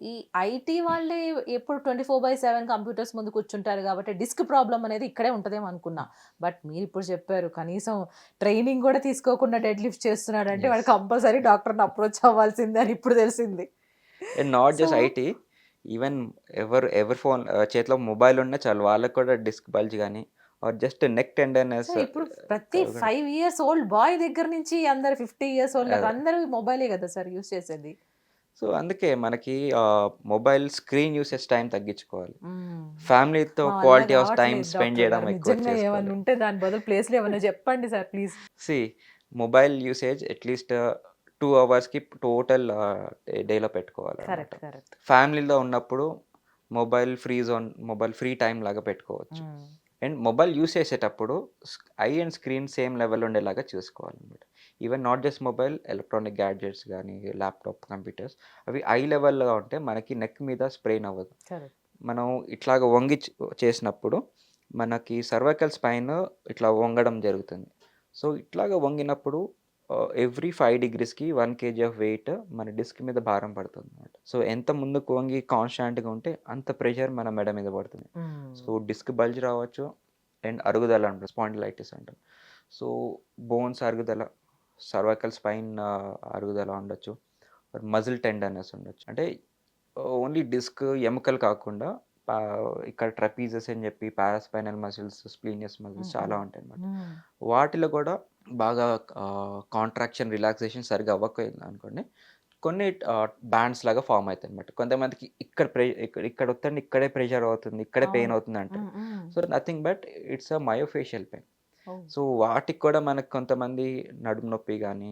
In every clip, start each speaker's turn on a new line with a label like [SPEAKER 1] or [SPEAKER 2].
[SPEAKER 1] ఈ ఐటీ వాళ్ళే ఎప్పుడు twenty four by seven computers ముందు కూర్చుంటారు కాబట్టి డిస్క్ ప్రాబ్లం అనేది ఇక్కడే ఉంటుందేమో అనుకున్నా బట్ మీరు ఇప్పుడు చెప్పారు కనీసం ట్రైనింగ్ కూడా తీసుకోకుండా డెడ్ లిఫ్ట్ చేస్తున్నాడు అంటే. వాడు కంపల్సరీ డాక్టర్ని అప్రోచ్ అవ్వాల్సిందే అని ఇప్పుడు తెలిసింది
[SPEAKER 2] నాట్ జస్ట్ ఐటీ ఈవెన్ ఎవరు ఎవరి ఫోన్ చేతిలో మొబైల్ ఉన్నా చాలు వాళ్ళకి కూడా డిస్క్ బల్జ్ కానీ ఆర్ జస్ట్ నెక్ టెండర్నెస్
[SPEAKER 1] ఇప్పుడు ప్రతి. ఫైవ్ ఇయర్స్ ఓల్డ్ బాయ్ దగ్గర నుంచి అందరు ఫిఫ్టీ ఇయర్స్ ఓల్డ్
[SPEAKER 2] అదే.
[SPEAKER 1] అందరూ మొబైలే కదా సార్ యూస్ చేసేది
[SPEAKER 2] సో అందుకే మనకి మొబైల్ స్క్రీన్ యూసేజ్ టైం తగ్గించుకోవాలి. ఫ్యామిలీతో క్వాలిటీ ఆఫ్ టైం స్పెండ్ చేయడం. ఎక్కువ
[SPEAKER 1] ఉంటే దాని బదులు ప్లేస్లో ఏమైనా చెప్పండి sir please.
[SPEAKER 2] C mobile usage at least two అవర్స్కి టోటల్ డేలో పెట్టుకోవాలి ఫ్యామిలీలో ఉన్నప్పుడు mobile free zone mobile free time లాగా పెట్టుకోవచ్చు. అండ్ మొబైల్ యూస్ చేసేటప్పుడు eye and screen same level ఉండేలాగా చూసుకోవాలన్నమాట. Even not just mobile electronic gadgets కానీ ల్యాప్టాప్ కంప్యూటర్స్ అవి ఐ లెవెల్లో ఉంటే మనకి నెక్ మీద స్ప్రెయిన్ అవ్వదు. మనం ఇట్లాగ వంగి చేసినప్పుడు మనకి సర్వైకల్ స్పైన్ ఇట్లా వంగడం జరుగుతుంది. సో ఇట్లాగ వంగినప్పుడు ఎవ్రీ ఫైవ్ డిగ్రీస్కి వన్ కేజీ ఆఫ్ వెయిట్ మన డిస్క్ మీద భారం పడుతుంది అనమాట సో ఎంత ముందుకు వంగి కాన్స్టాంట్గా ఉంటే అంత ప్రెషర్ మన మెడ మీద పడుతుంది. సో డిస్క్ బల్జ్ రావచ్చు అండ్ అరుగుదల అంటారు స్పాండిలైటిస్ అంటాం సో బోన్స్ అరుగుదల సర్వైకల్ స్పైన్ అరుగుదల ఉండొచ్చు. మజిల్ టెండర్నెస్ ఉండొచ్చు. అంటే ఓన్లీ డిస్క్ ఎముకలు కాకుండా ఇక్కడ ట్రపీజెస్ అని చెప్పి పారాస్పైనల్ మజిల్స్ స్ప్లీనియస్ మజిల్స్ చాలా ఉంటాయి అన్నమాట. వాటిలో కూడా బాగా కాంట్రాక్షన్ రిలాక్సేషన్ సరిగా అవ్వకపోయింది అనుకోండి కొన్ని బ్యాండ్స్ లాగా ఫామ్ అవుతాయి అనమాట కొంతమందికి ఇక్కడ ప్రె ఇక్కడ వస్తుంది ఇక్కడే ప్రెషర్ అవుతుంది ఇక్కడే పెయిన్. అవుతుంది అంటారు. So nothing but it's a myofascial pain so వాటికి కూడా మనకు కొంతమంది నడుము నొప్పి కానీ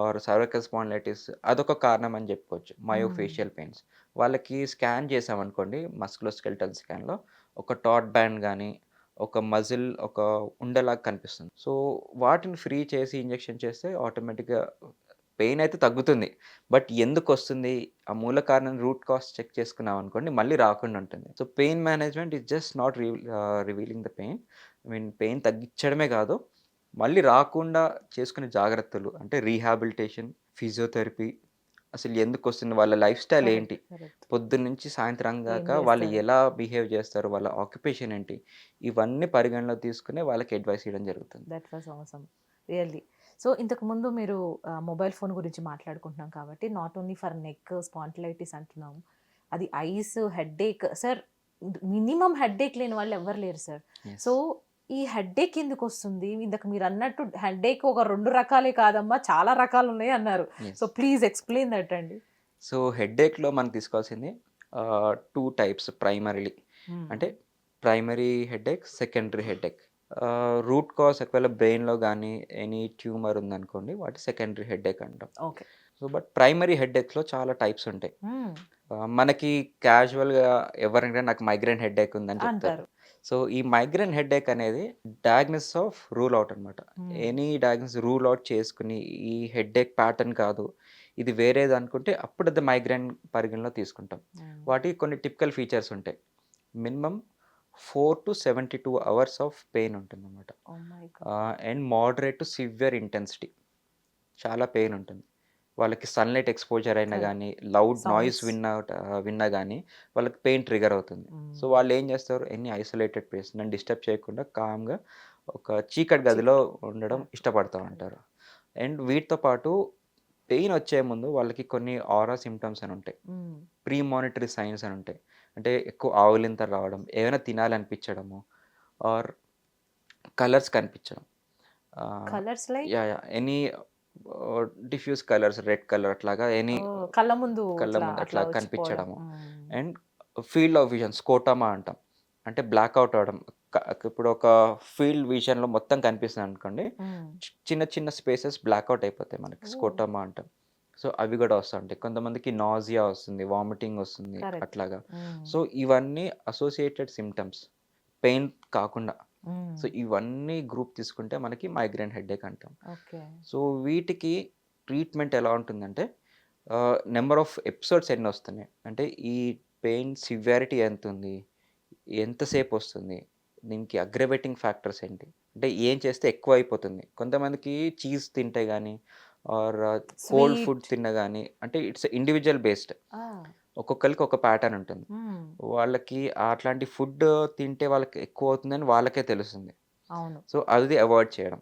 [SPEAKER 2] ఆర్ సర్వైకల్ స్పాండిలైటిస్ అదొక కారణం అని చెప్పుకోవచ్చు. Myofascial pains. వాళ్ళకి స్కాన్ చేసామనుకోండి మస్కులోస్కెల్టల్ స్కాన్లో ఒక టాట్ బ్యాండ్ కానీ ఒక మజిల్ ఒక ఉండలాగా కనిపిస్తుంది. సో వాటిని ఫ్రీ చేసి ఇంజెక్షన్ చేస్తే ఆటోమేటిక్గా పెయిన్ అయితే తగ్గుతుంది. బట్ ఎందుకు వస్తుంది ఆ మూల కారణం రూట్ కాస్ట్ చెక్ చేసుకున్నాం అనుకోండి మళ్ళీ రాకుండా ఉంటుంది. So pain management is just not relieving the pain. I mean pain తగ్గించడమే కాదు మళ్ళీ రాకుండా చేసుకునే జాగ్రత్తలు అంటే రీహాబిలిటేషన్ ఫిజియోథెరపీ అసలు ఎందుకు వస్తుంది వాళ్ళ లైఫ్ స్టైల్ ఏంటి? పొద్దున్న నుంచి సాయంత్రం దాకా వాళ్ళు? ఎలా బిహేవ్ చేస్తారు వాళ్ళ ఆక్యుపేషన్ ఏంటి? ఇవన్నీ పరిగణలో తీసుకుని వాళ్ళకి అడ్వైస్ ఇవ్వడం జరుగుతుంది.
[SPEAKER 1] దట్ వాస్ అవసరం రియల్లీ సో ఇంతకు ముందు మీరు మొబైల్ ఫోన్ గురించి మాట్లాడుకుంటున్నాం కాబట్టి not only for neck spondylitis అంటున్నాం అది eyes headache sir minimum headache లేని వాళ్ళు ఎవరు లేరు సార్ సో ఈ హెడ్ఏక్ ఎందుకు వస్తుంది ఇంతకు మీరు అన్నట్టు హెడ్ఏక్ ఒక రెండు రకాలే కాదమ్మా చాలా రకాలు ఉన్నాయి అన్నారు సో ప్లీజ్ ఎక్స్ప్లెయిన్ దట్ అండి.
[SPEAKER 2] సో హెడ్ఏక్లో మనం తీసుకోవాల్సింది టూ టైప్స్ ప్రైమరీలీ అంటే primary headache secondary headache root cause ఒకవేళ బ్రెయిన్లో కానీ ఎనీ ట్యూమర్ ఉందనుకోండి వాటి సెకండరీ హెడేక్ అంటాం.
[SPEAKER 1] ఓకే.
[SPEAKER 2] సో బట్ ప్రైమరీ హెడేక్లో చాలా టైప్స్ ఉంటాయి. మనకి క్యాజువల్గా ఎవరైనా నాకు మైగ్రేన్ హెడేక్ ఉందని చెప్తారు. సో ఈ మైగ్రేన్ హెడేక్ అనేది డయాగ్నోసిస్ ఆఫ్ రూల్ అవుట్ అనమాట. ఎనీ డయాగ్నోస్ రూల్ అవుట్ చేసుకుని ఈ హెడేక్ ప్యాటర్న్ కాదు. ఇది వేరేది అనుకుంటే అప్పుడు అది మైగ్రేన్ పరిగణలో తీసుకుంటాం. వాటికి కొన్ని టిపికల్ ఫీచర్స్ ఉంటాయి. Minimum four to seventy two hours of pain ఉంటుంది అనమాట. And moderate to severe intensity. చాలా పెయిన్ ఉంటుంది. వాళ్ళకి సన్లైట్ ఎక్స్పోజర్ అయినా. కానీ లౌడ్ నాయిస్. విన్నా విన్నా కానీ వాళ్ళకి పెయిన్ ట్రిగర్ అవుతుంది. So
[SPEAKER 1] Mm.
[SPEAKER 2] వాళ్ళు ఏం చేస్తారు? ఎన్ని ఐసోలేటెడ్ ప్లేస్ నన్ను డిస్టర్బ్ చేయకుండా కామ్గా ఒక చీకటి గదిలో ఉండడం ఇష్టపడతా ఉంటారు. అండ్ వీటితో పాటు పెయిన్ వచ్చే ముందు వాళ్ళకి కొన్ని ఆరా సిమ్టమ్స్ అని ఉంటాయి. ప్రీ మానిటరీ సైన్స్ అని ఉంటాయి. అంటే ఎక్కువ ఆవులింత రావడం ఏమైనా తినాలనిపించడము ఆర్ కలర్స్ కనిపించడం.
[SPEAKER 1] Colours
[SPEAKER 2] any diffuse colours red colour అట్లాగా ఎనీ
[SPEAKER 1] కళ్ళ ముందు
[SPEAKER 2] కళ్ళ ముందు
[SPEAKER 1] అట్లా.
[SPEAKER 2] కనిపించడము. And field of vision scotoma అంటాం అంటే బ్లాక్అవుట్ అవడం క- ఇప్పుడు ఒక ఫీల్డ్ విజన్లో మొత్తం కనిపిస్తుంది అనుకోండి చిన్న చిన్న స్పేసెస్ బ్లాక్అవుట్ అయిపోతాయి మనకి. స్కోటమా అంటాం సో అవి కూడా వస్తుంటాయి కొంతమందికి నాజియా వస్తుంది వామిటింగ్ వస్తుంది. అట్లాగా. సో ఇవన్నీ అసోసియేటెడ్ సిమ్టమ్స్ పెయిన్ కాకుండా. సో ఇవన్నీ గ్రూప్ తీసుకుంటే మనకి మైగ్రేన్ హెడేక్ అంటాం.
[SPEAKER 1] ఓకే.
[SPEAKER 2] సో వీటికి ట్రీట్మెంట్ ఎలా ఉంటుందంటే నెంబర్ ఆఫ్ ఎపిసోడ్స్ ఎన్ని వస్తున్నాయి? అంటే ఈ పెయిన్ సివియారిటీ ఎంత ఉంది ఎంతసేపు వస్తుంది? దీనికి అగ్రవేటింగ్ ఫ్యాక్టర్స్ ఏంటి? అంటే ఏం చేస్తే ఎక్కువ అయిపోతుంది? కొంతమందికి చీజ్ తింటే కానీ ఆర్ కోల్డ్. ఫుడ్ తిన్నా కానీ అంటే ఇట్స్ ఇండివిజువల్ బేస్డ్. ఒక్కొక్కరికి ఒక ప్యాటర్న్ ఉంటుంది. వాళ్ళకి అట్లాంటి ఫుడ్ తింటే వాళ్ళకి ఎక్కువ అవుతుందని వాళ్ళకే తెలుస్తుంది సో అది అవాయిడ్ చేయడం.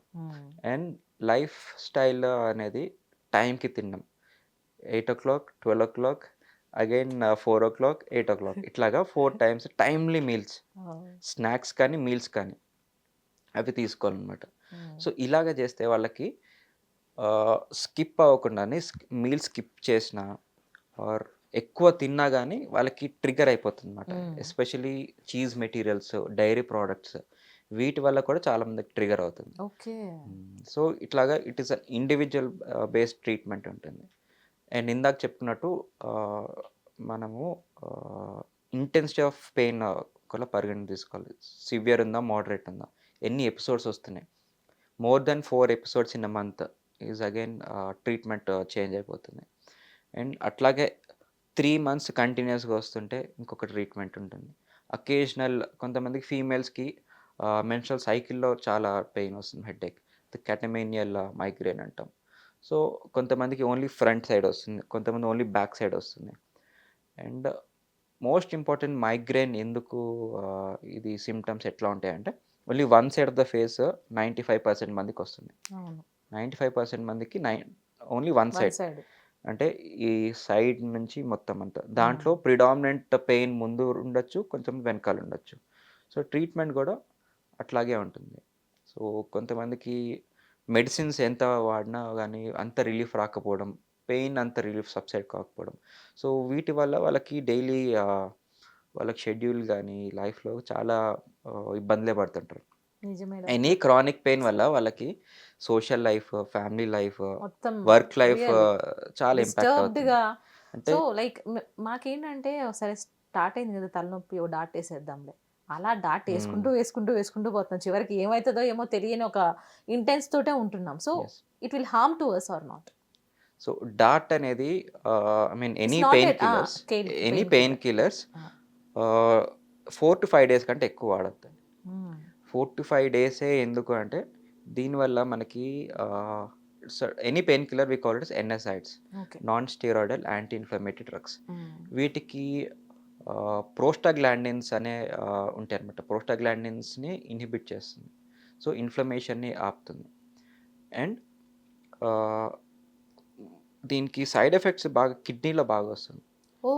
[SPEAKER 2] అండ్ లైఫ్ స్టైల్ అనేది టైంకి తినడం eight o'clock twelve o'clock again four o'clock eight o'clock ఇట్లాగా four times timely meals. Snacks కానీ మీల్స్ కానీ అవి తీసుకోవాలన్నమాట. సో ఇలాగ చేస్తే వాళ్ళకి స్కిప్ అవ్వకుండానే మీల్ స్కిప్ చేసిన ఆర్ ఎక్కువ తిన్నా కానీ వాళ్ళకి ట్రిగర్ అయిపోతుంది అనమాట. Especially cheese materials dairy products వీటి వల్ల కూడా చాలా మందికి ట్రిగర్ అవుతుంది.
[SPEAKER 1] ఓకే.
[SPEAKER 2] సో ఇట్లాగా it is a individual based treatment ఉంటుంది. అండ్ ఇందాక చెప్పుకున్నట్టు మనము ఇంటెన్సిటీ ఆఫ్ పెయిన్ కూడా పరిగణ తీసుకోవాలి. సివియర్ ఉందా మోడరేట్ ఉందా? ఎన్ని ఎపిసోడ్స్ వస్తున్నాయి? More than four episodes in a month is again treatment change అయిపోతుంది. అండ్ అట్లాగే త్రీ మంత్స్ కంటిన్యూస్గా వస్తుంటే ఇంకొక ట్రీట్మెంట్ ఉంటుంది. అకేషనల్ కొంతమందికి ఫీమేల్స్కి మెన్స్ట్రల్ సైకిల్లో చాలా పెయిన్ వస్తుంది హెడేక్ కెటమేనియల్ మైగ్రేన్ అంటాం. సో కొంతమందికి ఓన్లీ ఫ్రంట్ సైడ్ వస్తుంది కొంతమంది ఓన్లీ బ్యాక్ సైడ్ వస్తుంది. అండ్ మోస్ట్ ఇంపార్టెంట్ మైగ్రేన్ ఎందుకు ఇది సిమ్టమ్స్ ఎట్లా ఉంటాయంటే only one side of the face ninety five percent మందికి వస్తుంది. నైంటీ ఫైవ్ పర్సెంట్ మందికి నైన్ ఓన్లీ వన్ సైడ్ అంటే ఈ సైడ్ నుంచి మొత్తం అంతా. దాంట్లో ప్రిడామినెంట్ పెయిన్ ముందు ఉండొచ్చు కొంచెం వెనకాల ఉండొచ్చు. సో ట్రీట్మెంట్ కూడా అట్లాగే ఉంటుంది. సో కొంతమందికి మెడిసిన్స్ ఎంత వాడినా కానీ అంత రిలీఫ్ రాకపోవడం పెయిన్ అంత రిలీఫ్ సబ్సైడ్ కాకపోవడం. సో వీటి వల్ల వాళ్ళకి డైలీ వాళ్ళకి షెడ్యూల్ కానీ లైఫ్లో చాలా ఇబ్బందులే పడుతుంటారు. ఎనీ క్రానిక్ పెయిన్ వల్ల వాళ్ళకి సోషల్ లైఫ్ ఫ్యామిలీ లైఫ్
[SPEAKER 1] మొత్తం
[SPEAKER 2] వర్క్ లైఫ్ చాలా ఇంపాక్ట్
[SPEAKER 1] సో లైక్ మాకేంటంటే సరే స్టార్ట్ అయింది కదా తలనొప్పి ఓ డాట్ వేసేద్దాంలే. అలా డాట్ వేసుకుంటూ వేసుకుంటూ వేసుకుంటూ పోతున్నాం. చివరికి ఏమవుతుందో ఏమో తెలియని ఒక ఇంటెన్స్ తోటే ఉంటున్నాం. So. It will harm to us or not
[SPEAKER 2] so that అనేది I mean any pain killers any pain killers. Four to five days కంటే ఎక్కువ వాడద్దు ఫోర్ టు ఫైవ్ డేసే ఎందుకు అంటే దీనివల్ల మనకి any pain killer we call it's NSAIDs. Non steroidal anti inflammatory drugs వీటికి prostaglandins అనే ఉంటాయి అనమాట ప్రోస్టాగ్లాండిన్స్ని ఇన్హిబిట్ చేస్తుంది. సో ఇన్ఫ్లమేషన్ని ఆపుతుంది. అండ్ దీనికి సైడ్ ఎఫెక్ట్స్ బాగా కిడ్నీలో బాగా వస్తుంది.
[SPEAKER 1] ఓ.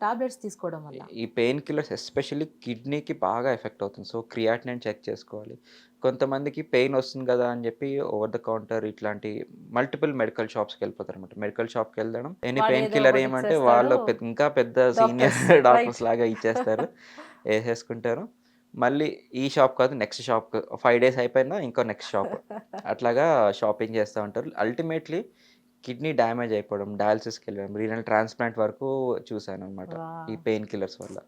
[SPEAKER 1] టాబ్లెట్స్ తీసుకోవడం వల్ల.
[SPEAKER 2] ఈ పెయిన్ కిల్లర్స్ ఎస్పెషల్లీ కిడ్నీకి బాగా ఎఫెక్ట్ అవుతుంది. సో క్రియాటినైన్ చెక్ చేసుకోవాలి. కొంతమందికి పెయిన్ వస్తుంది కదా అని చెప్పి ఓవర్ ద కౌంటర్ ఇట్లాంటి మల్టిపుల్ మెడికల్ షాప్స్కి వెళ్ళిపోతారు అనమాట మెడికల్ షాప్కి వెళ్ళడం ఎనీ పెయిన్ కిల్లర్ ఏమంటే. వాళ్ళు ఇంకా పెద్ద సీనియర్. డాక్టర్స్ లాగా ఇచ్చేస్తారు. వేసేసుకుంటారు. మళ్ళీ ఈ షాప్ కాదు నెక్స్ట్ షాప్. ఫైవ్ డేస్ అయిపోయినా ఇంకో నెక్స్ట్ షాప్. అట్లాగా షాపింగ్ చేస్తూ ఉంటారు. అల్టిమేట్లీ కిడ్నీ డ్యామేజ్ అయిపోవడం డయాలసిస్కి వెళ్ళడం రీనల్ ట్రాన్స్ప్లాంట్ వరకు చూశాను అనమాట ఈ పెయిన్ కిల్లర్స్ వల్ల.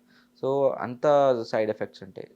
[SPEAKER 2] సో అంత సైడ్ ఎఫెక్ట్స్ ఉంటాయి.